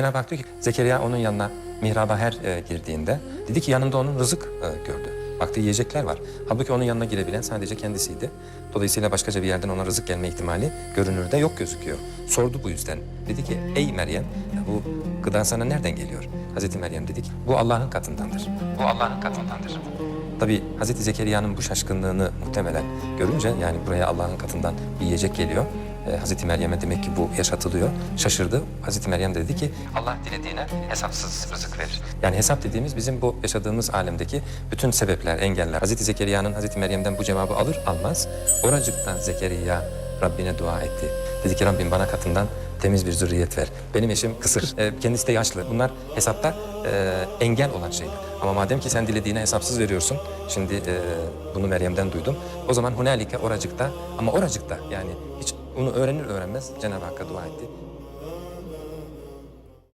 Cenab-ı Hak diyor ki Zekeriya onun yanına mihraba her e, girdiğinde dedi ki yanında onun rızık e, gördü. Baktı yiyecekler var. Halbuki onun yanına girebilen sadece kendisiydi. Dolayısıyla başkaca bir yerden ona rızık gelme ihtimali görünürde yok gözüküyor. Sordu bu yüzden. Dedi ki ey Meryem bu gıda sana nereden geliyor? Hazreti Meryem dedi ki bu Allah'ın katındandır. Bu Allah'ın katındandır. Tabii Hazreti Zekeriya'nın bu şaşkınlığını muhtemelen görünce yani buraya Allah'ın katından bir yiyecek geliyor. Ee, Hazreti Meryem'e demek ki bu yaşatılıyor. Şaşırdı. Hazreti Meryem de dedi ki Allah dilediğine hesapsız rızık verir. Yani hesap dediğimiz bizim bu yaşadığımız alemdeki bütün sebepler, engeller. Hazreti Zekeriya'nın Hazreti Meryem'den bu cevabı alır almaz oracıkta Zekeriya Rabbine dua etti. Dedi ki Rabbim bana katından temiz bir zürriyet ver. Benim eşim kısır, e, kendisi de yaşlı. Bunlar hesapta e, engel olan şeyler. Ama madem ki sen dilediğine hesapsız veriyorsun, şimdi e, bunu Meryem'den duydum. O zaman hunalike oracıkta ama oracıkta yani hiç onu öğrenir öğrenmez Cenab-ı Hakk'a dua etti.